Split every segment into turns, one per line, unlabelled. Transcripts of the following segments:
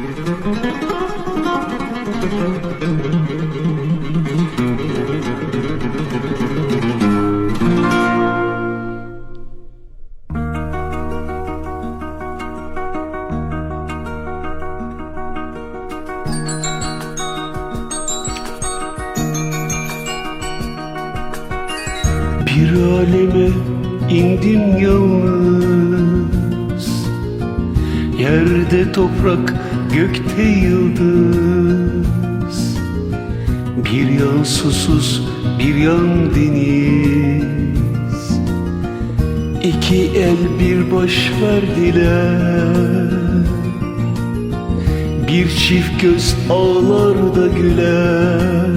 Bir aleme indim yalnız. Yerde toprak, gökte yıldız. Bir yan susuz, bir yan deniz. İki el bir baş verdiler Bir çift göz ağlar da güler.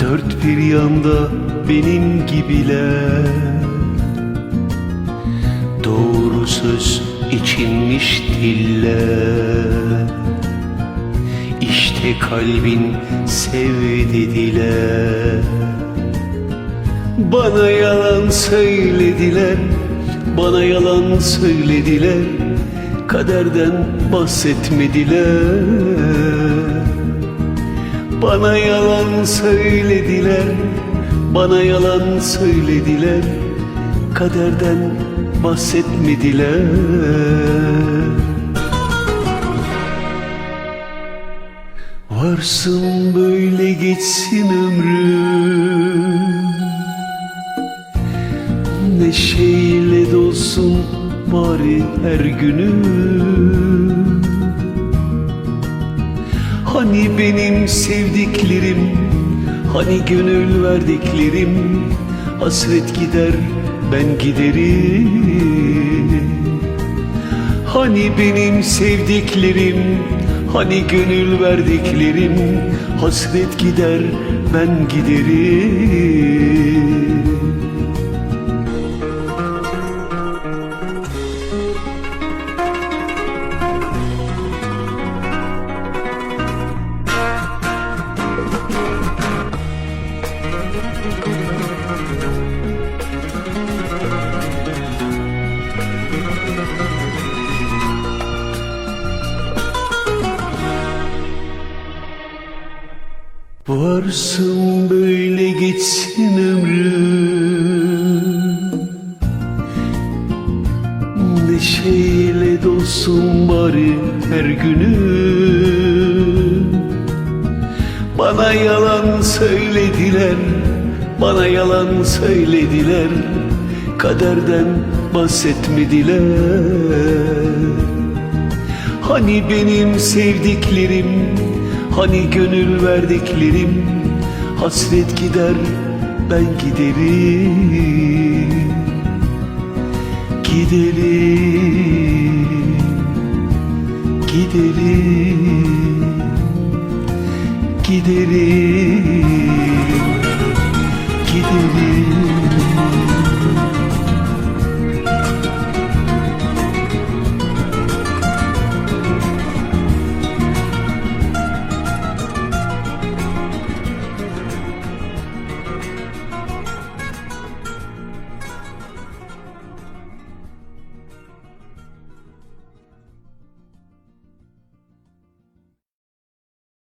Dört bir yanda benim gibiler. Doğru söz içinmiş diller. İşte kalbin sev dediler Bana yalan söylediler Bana yalan söylediler. Kaderden bahsetmediler. Bana yalan söylediler, bana yalan söylediler, kaderden bahsetmediler. Varsın böyle geçsin ömrüm Neşeyle dolsun bari her günüm Hani benim sevdiklerim Hani gönül verdiklerim Hasret gider ben giderim. Hani benim sevdiklerim Hani gönül verdiklerim Hasret gider ben giderim Varsın böyle geçsin ömrüm Neşeyle dolsun bari her günüm Bana yalan söylediler Bana yalan söylediler. Kaderden bahsetmediler. Hani benim sevdiklerim Hani gönül verdiklerim Hasret gider ben giderim. Giderim Giderim Giderim Giderim